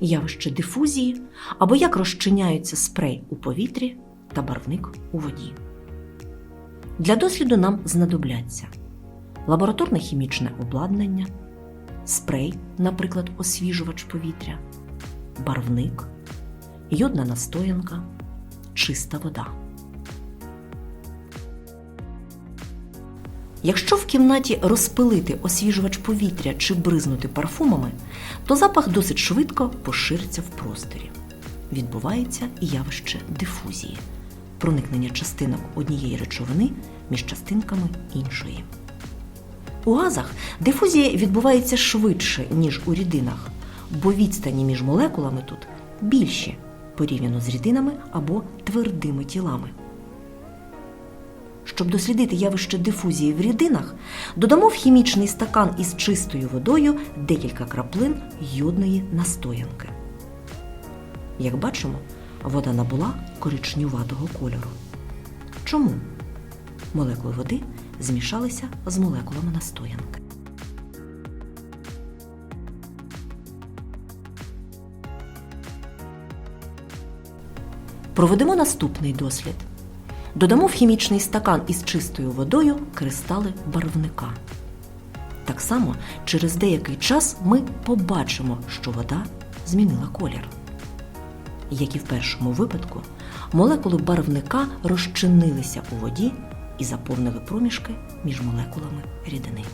явище дифузії або як розчиняються спрей у повітрі та барвник у воді. Для досліду нам знадобляться лабораторне хімічне обладнання, спрей, наприклад, освіжувач повітря, барвник, йодна настоянка, чиста вода. Якщо в кімнаті розпилити освіжувач повітря чи бризнути парфумами, то запах досить швидко пошириться в просторі. Відбувається явище дифузії проникнення частинок однієї речовини між частинками іншої. У газах дифузія відбувається швидше, ніж у рідинах, бо відстані між молекулами тут більші порівняно з рідинами або твердими тілами. Щоб дослідити явище дифузії в рідинах, додамо в хімічний стакан із чистою водою декілька краплин йодної настоянки. Як бачимо, вода набула коричнюватого кольору. Чому? Молекули води змішалися з молекулами настоянки. Проведемо наступний дослід. Додамо в хімічний стакан із чистою водою кристали барвника. Так само через деякий час ми побачимо, що вода змінила колір. Як і в першому випадку, молекули барвника розчинилися у воді і заповнили проміжки між молекулами рідини.